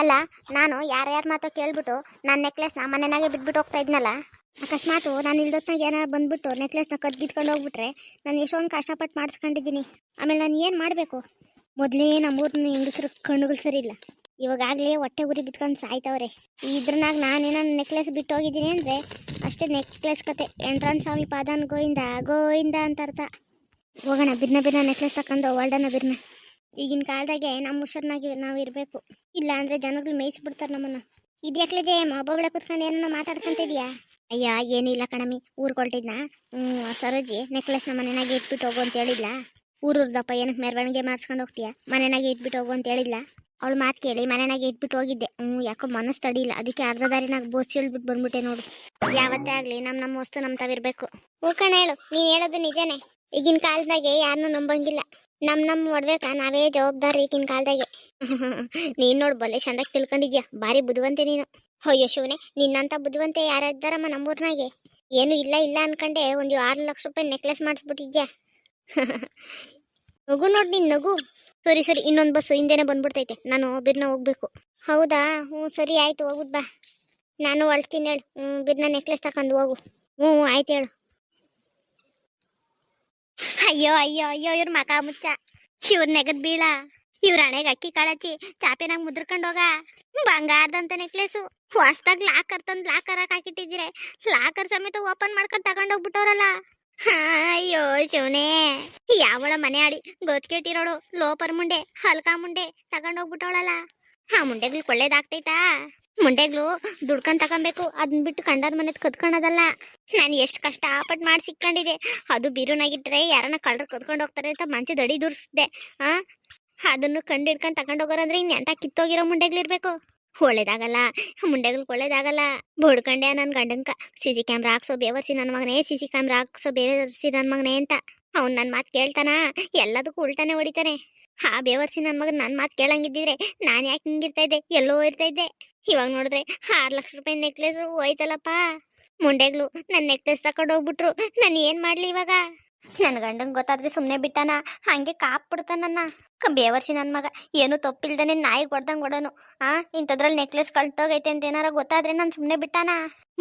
ಅಲ್ಲ, ನಾನು ಯಾರ್ಯಾರ ಮಾತು ಕೇಳ್ಬಿಟ್ಟು ನನ್ನ ನೆಕ್ಲೆಸ್ನ ಮನೆನಾಗೆ ಬಿಟ್ಬಿಟ್ಟು ಹೋಗ್ತಾ ಇದ್ನಲ್ಲ? ಅಕಸ್ಮಾತು ನಾನು ಇಲ್ದೊತ್ನಾಗ ಏನಾರು ಬಂದ್ಬಿಟ್ಟು ನೆಕ್ಲೆಸ್ನ ಕದ್ದಿದ್ಕೊಂಡು ಹೋಗ್ಬಿಟ್ರೆ ನಾನು ಎಷ್ಟೊಂದು ಕಷ್ಟಪಟ್ಟು ಮಾಡಿಸ್ಕೊಂಡಿದ್ದೀನಿ. ಆಮೇಲೆ ನಾನು ಏನು ಮಾಡಬೇಕು? ಮೊದಲೇ ನಮ್ಮೂರನ್ನ ಹೆಂಗಸ್ರ ಕಣ್ಣುಗಳು ಸರಿ ಇಲ್ಲ. ಇವಾಗಲೇ ಹೊಟ್ಟೆ ಉರಿ ಬಿತ್ಕೊಂಡು ಸಾಯ್ತವ್ರೆ. ಇದ್ರನಾಗ ನಾನೇನೋ ನೆಕ್ಲೆಸ್ ಬಿಟ್ಟು ಹೋಗಿದ್ದೀನಿ ಅಂದರೆ ಅಷ್ಟೇ ನೆಕ್ಲೆಸ್ ಕತೆ. ಎಂಟ್ರನ್ ಸ್ವಾಮಿ ಪಾದನ್ ಗೋಯಿಂದ ಗೋಯಿಂದ ಅಂತ ಅರ್ಥ. ಹೋಗೋಣ, ಬಿರ್ನ ಬಿರ್ನ ನೆಕ್ಲೆಸ್ ತಕೊಂಡು ಒಳ್ಡನ ಬಿರ್ನ. ಈಗಿನ ಕಾಲದಾಗೆ ನಮ್ಮ ಹುಷಾರ್ನಾಗಿ ನಾವು ಇರಬೇಕು. ಇಲ್ಲ ಅಂದರೆ ಜನಗಳು ಮೇಯಿಸ್ಬಿಡ್ತಾರೆ ನಮ್ಮನ್ನು. ಇದ್ಯಾಕ್ಲೆ ಜಯ ಒಬ್ಬೊಬ್ಬಳೆ ಕುತ್ಕೊಂಡು ಏನನ್ನ ಮಾತಾಡ್ಕೊಂತಿದ್ಯಾ? ಅಯ್ಯ, ಏನಿಲ್ಲ ಕಣಮಿ ಊರ್ಗೆ ಹೊರಟಿದ್ನಾ ಹ್ಞೂ ಸರೋಜಿ, ನೆಕ್ಲೆಸ್ನ ಮನೆಯಾಗೆ ಇಟ್ಬಿಟ್ಟು ಹೋಗು ಅಂತ ಹೇಳಿಲ್ಲ ಊರೂರ್ದಪ್ಪ ಏನಕ್ಕೆ ಮೆರವಣಿಗೆ ಮಾಡಿಸ್ಕೊಂಡು ಹೋಗ್ತೀಯಾ? ಮನೆನಾಗೆ ಇಟ್ಬಿಟ್ಟು ಹೋಗು ಅಂತ ಹೇಳಿಲ್ಲ ಅವಳು ಮಾತು ಕೇಳಿ ಮನೆಯಾಗೆ ಇಟ್ಬಿಟ್ಟು ಹೋಗಿದ್ದೆ. ಹ್ಞೂ ಯಾಕೋ ಮನಸ್ಸು ತಡಿಲ್ಲ ಅದಕ್ಕೆ ಅರ್ಧ ದಾರಿನಾಗ ಬೋಸ್ ಹೇಳ್ಬಿಟ್ಟು ಬಂದ್ಬಿಟ್ಟೆ ನೋಡು. ಯಾವತ್ತೇ ಆಗಲಿ ನಮ್ಮ ನಮ್ಮ ವಸ್ತು ನಮ್ಮ ತಾವಿರಬೇಕು ಕಣ, ಹೇಳು. ನೀನು ಹೇಳೋದು ನಿಜನೇ. ಈಗಿನ ಕಾಲದಾಗೆ ಯಾರನ್ನೂ ನಂಬಂಗಿಲ್ಲ. ನಮ್ಮ ನಮ್ ಒಡ್ಬೇಕ ನಾವೇ ಜವಾಬ್ದಾರಿ ಈಗಿನ ಕಾಲದಾಗೆ. ನೀನ್ ನೋಡ್ ಬಲ್ಲೆ ಚಂದಾಗಿ ತಿಳ್ಕೊಂಡಿದ್ಯಾ? ಭಾರಿ ಬುದ್ಧಿವಂತೆ ನೀನು. ಅಯ್ಯೋ ಶಿವನೇ, ನಿನ್ನಂತ ಬುದ್ಧಿವಂತೆ ಯಾರಿದ್ದಾರಮ್ಮ ನಮ್ಮೂರ್ನಾಗೆ? ಏನು ಇಲ್ಲ ಇಲ್ಲ ಅನ್ಕಂಡೆ ಒಂದು ಆರು ಲಕ್ಷ ರೂಪಾಯಿ ನೆಕ್ಲೆಸ್ ಮಾಡಿಸ್ಬಿಟ್ಟಿದ್ಯಾ? ನಗು ನೋಡಿ ನಿನ್ ನಗು. ಸರಿ ಸರಿ, ಇನ್ನೊಂದು ಬಸ್ಸು, ಹಿಂದೆನೆ ಬಂದ್ಬಿಡ್ತೈತೆ. ನಾನು ಬಿರ್ನ ಹೋಗ್ಬೇಕು. ಹೌದಾ? ಹ್ಞೂ, ಸರಿ, ಆಯ್ತು, ಹೋಗ್ಬಿಟ್ ಬಾ. ನಾನು ಹೊಳ್ತೀನಿ ಹೇಳು. ಹ್ಞೂ, ಬಿರ್ನ ನೆಕ್ಲೆಸ್ ತಕೊಂಡು ಹೋಗು. ಹ್ಞೂ, ಆಯ್ತು ಹೇಳು. ಅಯ್ಯೋ ಅಯ್ಯೋ ಅಯ್ಯೋ, ಇವ್ರ ಮಕ ಮುಚ್ಚ. ಇವ್ರ ನೆಗದ್ ಬೀಳ. ಇವ್ರ ಹಣೆಗೆ ಅಕ್ಕಿ ಕಳಚಿ ಚಾಪೆನಾಗ ಮುದ್ರಕೊಂಡ್ ಹೋಗ. ಬಂಗಾರದಂತ ನೆಕ್ಲೆಸು. ಹೊಸ್ದಾಗ ಲಾಕರ್ ತಂದು ಲಾಕರ್ ಹಾಕಿಟ್ಟಿದ್ದೀರಿ. ಲಾಕರ್ ಸಮೇತ ಓಪನ್ ಮಾಡ್ಕೊಂಡು ತಗೊಂಡೋಗ್ಬಿಟ್ಟವ್ರಲ್ಲ ಅಯ್ಯೋ, ಶಿವನೇ. ಯಾವಳ ಮನೆ ಆಡಿ ಗೊತ್ಕೆಟ್ಟಿರೋಳು ಲೋಪರ್ ಮುಂಡೆ, ಹಲ್ಕಾ ಮುಂಡೆ ತಗೊಂಡೋಗ್ಬಿಟ್ಟವಳಲ್ಲ ಆ ಮುಂಡೆಗ್ಳು ಕೊಳ್ಳೇದಾಗ್ತೈತಾ? ಮುಂಡೆಗ್ಳು ದುಡ್ಕೊಂಡ್ ತಗೊಬೇಕು. ಅದನ್ನ ಬಿಟ್ಟು ಕಂಡದ ಮನೆದ್ ಕದ್ಕೊಳೋದಲ್ಲ ನಾನು ಎಷ್ಟು ಕಷ್ಟ ಆಪಟ್ ಮಾಡಿ ಸಿಕ್ಕೊಂಡಿದೆ ಅದು ಬಿರುನಾಗಿಟ್ರೆ ಯಾರನ್ನ ಕಳ್ಳರು ಕದ್ಕೊಂಡು ಹೋಗ್ತಾರೆ ಅಂತ ಮಂಚದ ಅಡಿ ದುರ್ಸ್ದೆ. ಆ? ಅದನ್ನು ಕಂಡು ಹೋಗೋರಂದ್ರೆ ಇನ್ ಎಂತ ಕಿತ್ತೋಗಿರೋ ಮುಂಡೆಗ್ಲಿರ್ಬೇಕು ಒಳ್ಳೇದಾಗಲ್ಲ. ಮುಂಡೆಗಳು ಒಳ್ಳೇದಾಗಲ್ಲ ಬೋಡ್ಕಂಡೆ ನನ್ನ ಗಂಡಂಕ ಸಿ ಸಿ ಕ್ಯಾಮ್ರಾ ಹಾಕ್ಸೋ, ಬೇವರ್ಸಿ ನನ್ನ ಮಗನೇ, ಸಿ ಸಿ ಕ್ಯಾಮ್ರಾ ಹಾಕ್ಸೋ, ಬೇವರ್ಸಿ ನನ್ನ ಮಗನೇ ಅಂತ. ಅವ್ನು ನನ್ನ ಮಾತು ಕೇಳ್ತಾನ? ಎಲ್ಲದಕ್ಕೂ ಉಲ್ಟಾನೆ ಹೊಡಿತಾನೆ. ಆ ಬೇವರ್ಸಿ ನನ್ನ ಮಗ ನನ್ನ ಮಾತು ಕೇಳಂಗಿದ್ದಿದ್ರೆ ನಾನು ಯಾಕೆ ಹಿಂಗಿರ್ತಾ ಇದ್ದೆ? ಎಲ್ಲೋ ಇರ್ತಾ ಇದ್ದೆ. ಇವಾಗ ನೋಡಿದ್ರೆ ಆರು ಲಕ್ಷ ರೂಪಾಯಿ ನೆಕ್ಲೆಸ್ ಹೋಯ್ತಲ್ಲಪ್ಪ. ಮುಂಡೆಗ್ಲು ನನ್ನ ನೆಕ್ಲೆಸ್ ತಕೊಂಡ್ ಹೋಗ್ಬಿಟ್ರು. ನಾನು ಏನು ಮಾಡಲಿ ಇವಾಗ? ನನ್ನ ಗಂಡಂಗೆ ಗೊತ್ತಾದ್ರೆ ಸುಮ್ಮನೆ ಬಿಟ್ಟಾನ. ಹಂಗೆ ಕಾಪ್ ಬಿಡ್ತಾನನ್ನ ಬೇವರ್ಸಿ ನನ್ನ ಮಗ. ಏನು ತಪ್ಪಿಲ್ದನೆ ನಾಯಿ ಹೊಡ್ದಂಗೆ ಹೊಡೋನು. ಆ, ಇಂಥದ್ರಲ್ಲಿ ನೆಕ್ಲೆಸ್ ಕಳ್ತೋಗೈತೆ ಅಂತ ಏನಾರ ಗೊತ್ತಾದ್ರೆ ನಾನು ಸುಮ್ಮನೆ ಬಿಟ್ಟಾನ.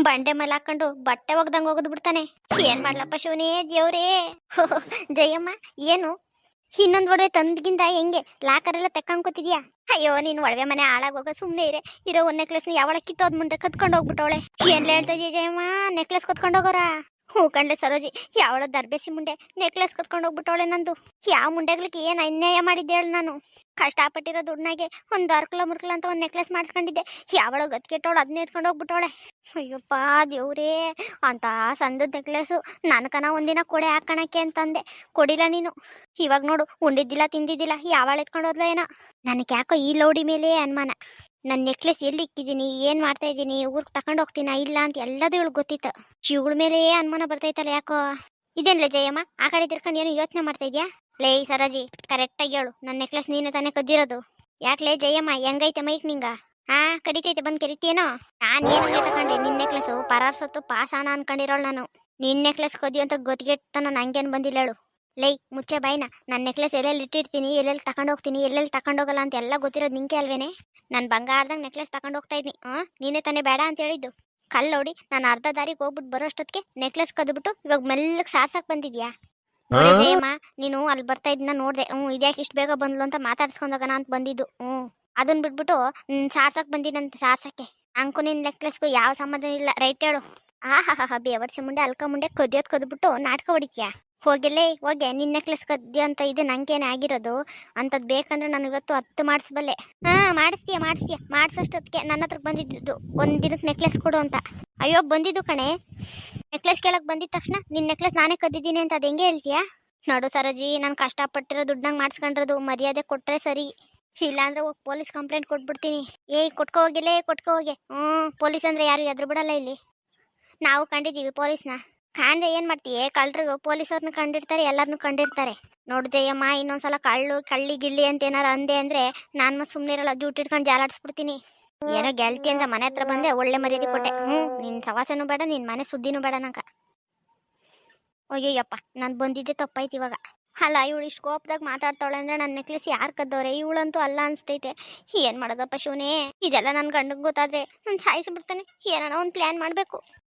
ಬಂಡೆ ಮೇಲೆ ಹಾಕೊಂಡು ಬಟ್ಟೆ ಒಗ್ದಂಗೆ ಹೋಗದ್ ಬಿಡ್ತಾನೆ. ಏನ್ ಮಾಡ್ಲಪ್ಪ ಶಿವನೇ, ದೇವ್ರೇ? ಜಯಮ್ಮ, ಏನು? ಇನ್ನೊಂದು ಒಡವೆ ತಂದ್ಗಿಂದ ಹೆಂಗೆ? ಲಾಕರೆಲ್ಲ ತೆಕ್ಕಂಕೋತಿದ್ಯಾ ಅಯ್ಯೋ, ನೀನ್ ಒಡವೆ ಮನೆ ಹಾಳಾಗೋಗ ಸುಮ್ನೆ ಇರೆ. ಇರೋ ಒಂದು ನೆಕ್ಲೆಸ್ನ ಯಾವಳ ಕಿತ್ತೋದ್ ಮುಂದೆ ಕತ್ಕೊಂಡು ಹೋಗ್ಬಿಟ್ಟವಳೆ. ಏನ್ ಹೇಳ್ತಾ ಜಯಮ್ಮ? ನೆಕ್ಲೆಸ್ ಕತ್ಕೊಂಡು ಹೋಗೋರ? ಹ್ಞೂ ಕಂಡ್ಲೆ ಸರೋಜಿ, ಯಾವಳ ದರ್ಬೇಸಿ ಮುಂಡೆ ನೆಕ್ಲೆಸ್ ಕತ್ಕೊಂಡು ಹೋಗ್ಬಿಟ್ಟವಳೆ ನಂದು. ಯಾವ ಮುಂಡೆಗಳಿಗೆ ಏನು ಅನ್ಯಾಯ ಮಾಡಿದ್ದೆ ಹೇಳು ನಾನು. ಕಷ್ಟಪಟ್ಟಿರೋ ದುಡ್ನಾಗೆ ಒಂದು ಅರ್ಕಲ ಮುರ್ಕಲ ಅಂತ ಒಂದು ನೆಕ್ಲೆಸ್ ಮಾಡಿಸ್ಕೊಂಡಿದ್ದೆ. ಯಾವಳ ಗತ್ಕೆಟ್ಟವಳು ಅದನ್ನೇ ಎತ್ಕೊಂಡು ಹೋಗ್ಬಿಟ್ಟವಳೆ. ಅಯ್ಯಪ್ಪ ದೇವ್ರೇ ಅಂತ ಸಂದದ ನೆಕ್ಲೆಸು ನನಕನ ಒಂದಿನ ಕೊಡೆ ಹಾಕೋಣಕ್ಕೆ ಅಂತಂದೆ. ಕೊಡಿಲ್ಲ ನೀನು. ಇವಾಗ ನೋಡು, ಉಂಡಿದ್ದಿಲ್ಲ, ತಿಂದಿದ್ದಿಲ್ಲ, ಯಾವಳ ಎತ್ಕೊಂಡು ಹೋದ್ಲ ಏನೋ. ನನಗೆ ಯಾಕೋ ಈ ಲೌಡಿ ಮೇಲೆ ಅನುಮಾನ. ನನ್ನ ನೆಕ್ಲೆಸ್ ಎಲ್ಲಿ ಇಕ್ಕಿದ್ದೀನಿ ಏನು ಮಾಡ್ತಾ ಇದ್ದೀನಿ, ಊರಿಗೆ ತಗೊಂಡು ಹೋಗ್ತೀನ, ಇಲ್ಲ ಅಂತ ಎಲ್ಲದೂ ಇವಳು ಗೊತ್ತಿತ್ತು. ಇವಳ ಮೇಲೆ ಅನುಮಾನ ಬರ್ತೈತಲ್ಲ ಯಾಕೋ? ಇದೇನ್ಲೇ ಜಯಮ್ಮ, ಆ ಕಡೆ ತಿರ್ಕೊಂಡು ಏನು ಯೋಚನೆ ಮಾಡ್ತಾ ಇದೆಯಾ? ಲೇ ಸರಾಜಿ ಕರೆಕ್ಟಾಗಿ ಹೇಳು ನನ್ನ ನೆಕ್ಲೆಸ್ ನೀನೇ ತಾನೇ ಕದ್ದಿರೋದು. ಯಾಕ್ಲೇ ಜಯಮ್ಮ, ಹೆಂಗೈತೆ ಮೈಕ್ ನಿಂಗ? ಹಾ ಕಡಿತೈತೆ ಬಂದು ಕೆರಿತೀನೋ ನಾನು ಏನು ತಗೊಂಡೆ ನಿನ್ನ ನೆಕ್ಲೆಸ್ಸು ಪರಾರ್ ಸತ್ತು ಪಾಸಾನ ಅನ್ಕೊಂಡಿರೋಳು ನಾನು. ನಿನ್ನ ನೆಕ್ಲೆಸ್ ಕದಿಯೋ ಅಂತ ಗೊತ್ತಿಗೆಟ್ಟನ ನಂಗೇನು ಬಂದಿಲ್ಲ ಹೇಳು. ಲೈ ಮುಚ್ಚೆ ಬಾಯ್ನ. ನನ್ನ ನೆಕ್ಲೆಸ್ ಎಲ್ಲೆಲ್ಲಿ ಇಟ್ಟಿರ್ತೀನಿ ಎಲ್ಲೆಲ್ಲಿ ತಗೊಂಡೋಗ್ತೀನಿ ಎಲ್ಲೆಲ್ಲಿ ತಗೊಂಡೋಗಲ್ಲ ಅಂತ ಎಲ್ಲ ಗೊತ್ತಿರೋದು ನಿಂಗೆ ಅಲ್ವೇನೆ? ನಾನು ಬಂಗಾರದಂಗೆ ನೆಕ್ಲೆಸ್ ತಗೊಂಡೋಗ್ತಾ ಇದ್ನಿ. ಹಾಂ ನೀನೇ ತಾನೇ ಬೇಡ ಅಂತ ಹೇಳಿದ್ದು. ಕಲ್ಲು ನೋಡಿ ನಾನು ಅರ್ಧ ದಾರಿಗೆ ಹೋಗ್ಬಿಟ್ಟು ಬರೋಷ್ಟೊತ್ತಿಗೆ ನೆಕ್ಲೆಸ್ ಕದ್ಬಿಟ್ಟು ಇವಾಗ ಮೆಲ್ಲಗೆ ಸಾರ್ಸಕ್ಕೆ ಬಂದಿದ್ಯಾ? ಅಮ್ಮ ನೀನು ಅಲ್ಲಿ ಬರ್ತಾ ಇದ್ನ ನೋಡಿದೆ. ಹ್ಞೂ ಇದ್ಯಾಕೆ ಇಷ್ಟು ಬೇಗ ಬಂದ್ಲು ಅಂತ ಮಾತಾಡ್ಸ್ಕೊಂಡೋಗೋಣ ಅಂತ ಬಂದಿದ್ದು. ಹ್ಞೂ ಅದನ್ನ ಬಿಟ್ಬಿಟ್ಟು ಹ್ಮ್, ಸಾರ್ಸಕ್ ಬಂದಿನಂತೆ ಸಾರ್ಸಕ್ಕೆ. ಅಂಕು ನಿನ್ನ ನೆಕ್ಲೆಸ್ಗೂ ಯಾವ ಸಂಬಂಧ ಇಲ್ಲ. ರೈಟ್ ಹೇಳು. ಆ ಹಾ ಹಾ ಹಾ ಬೇವರ್ಸಿ ಮುಂಡೆ ಅಲ್ಕ ಮುಂಡೆ ಕದಿಯೋದು ಕದ್ಬಿಟ್ಟು ನಾಟಕ ಹೊಡಿತೀಯಾ? ಹೋಗಿಲ್ಲೇ ಹೋಗೆ, ನಿನ್ನ ನೆಕ್ಲೆಸ್ ಕದ್ಯ ಅಂತ ಇದು ನಂಗೇನೆ ಆಗಿರೋದು? ಅಂಥದ್ದು ಬೇಕಂದ್ರೆ ನಾನು ಇವತ್ತು ಹತ್ತು ಮಾಡಿಸ್ಬಲ್ಲೆ. ಹಾ, ಮಾಡಿಸ್ತೀಯ ಮಾಡಿಸ್ತೀಯ. ಮಾಡಿಸೋಷ್ಟೊತ್ತಿಗೆ ನನ್ನ ಹತ್ರ ಬಂದಿದ್ದು ಒಂದು ದಿನಕ್ಕೆ ನೆಕ್ಲೆಸ್ ಕೊಡು ಅಂತ. ಅಯ್ಯೋ, ಬಂದಿದ್ದು ಕಣೆ. ನೆಕ್ಲೆಸ್ ಕೇಳಕ್ ಬಂದಿದ ತಕ್ಷಣ ನಿನ್ನ ನೆಕ್ಲೆಸ್ ನಾನೇ ಕದ್ದಿದ್ದೀನಿ ಅಂತ ಅದು ಹೆಂಗೆ ಹೇಳ್ತೀಯಾ? ನೋಡು ಸರೋಜಿ, ನಾನು ಕಷ್ಟಪಟ್ಟಿರೋ ದುಡ್ಡಂಗೆ ಮಾಡಿಸ್ಕೊಂಡಿರೋದು ಮರ್ಯಾದೆ ಕೊಟ್ಟರೆ ಸರಿ. ಇಲ್ಲಾಂದ್ರೆ ಹೋಗಿ ಪೊಲೀಸ್ ಕಂಪ್ಲೇಂಟ್ ಕೊಟ್ಬಿಡ್ತೀನಿ. ಏಯ್, ಕೊಟ್ಕೋ ಹೋಗಿಲ್ಲೇ ಕೊಟ್ಕೋ ಹೋಗಿ. ಹ್ಞೂ ಪೊಲೀಸ್ ಅಂದರೆ ಯಾರು, ಎದ್ರು ಬಿಡಲ್ಲ ಇಲ್ಲಿ. ನಾವು ಕಂಡಿದ್ದೀವಿ ಪೊಲೀಸ್ನ. ಕಾಣ್ದೆ ಏನು ಮಾಡ್ತೀಯ ಕಳ್ಳರು ಪೊಲೀಸವ್ರನ್ನ ಕಂಡಿರ್ತಾರೆ ಎಲ್ಲರನ್ನೂ ಕಂಡಿರ್ತಾರೆ ನೋಡು ಜಯಮ್ಮ, ಇನ್ನೊಂದ್ಸಲ ಕಳ್ಳು, ಕಳ್ಳಿ, ಗಿಳ್ಳಿ ಅಂತ ಏನಾರ ಅಂದೆ ಅಂದ್ರೆ ನಾನು ಮತ್ತೆ ಸುಮ್ಮನೆ ಇರಲ್ಲ ಜೂಟ್ ಇಟ್ಕೊಂಡು ಜಾಲಾಡ್ಸ್ಬಿಡ್ತೀನಿ. ಏನೋ ಗೆಳತಿ ಅಂತ ಮನೆ ಹತ್ರ ಬಂದೆ, ಒಳ್ಳೆ ಮರ್ಯಾದೆ ಕೊಟ್ಟೆ. ಹ್ಮ್, ನಿನ್ ಸವಾಸನೂ ಬೇಡ, ನಿನ್ ಮನೆ ಸುದ್ದಿನೂ ಬೇಡ ನಂಗೆ. ಅಯ್ಯಯ್ಯಪ್ಪ, ನಾನು ಬಂದಿದ್ದೆ ತಪ್ಪಾಯ್ತು ಇವಾಗ. ಅಲ್ಲ, ಇವಳು ಇಷ್ಟು ಕೋಪದಾಗ ಮಾತಾಡ್ತಾಳೆ ಅಂದ್ರೆ ನನ್ನ ನೆಕ್ಲೆಸ್ ಯಾರು ಕದ್ದವ್ರೆ? ಇವಳಂತೂ ಅಲ್ಲ ಅನ್ಸ್ತೈತೆ. ಏನು ಮಾಡೋದಪ್ಪ ಶಿವನೇ? ಇದೆಲ್ಲ ನನ್ನ ಗಂಡಗೆ ಗೊತ್ತಾದ್ರೆ ನಾನು ಸಾಯಿಸ್ಬಿಡ್ತಾನೆ. ಏನೋ ಒಂದು ಪ್ಲ್ಯಾನ್ ಮಾಡಬೇಕು.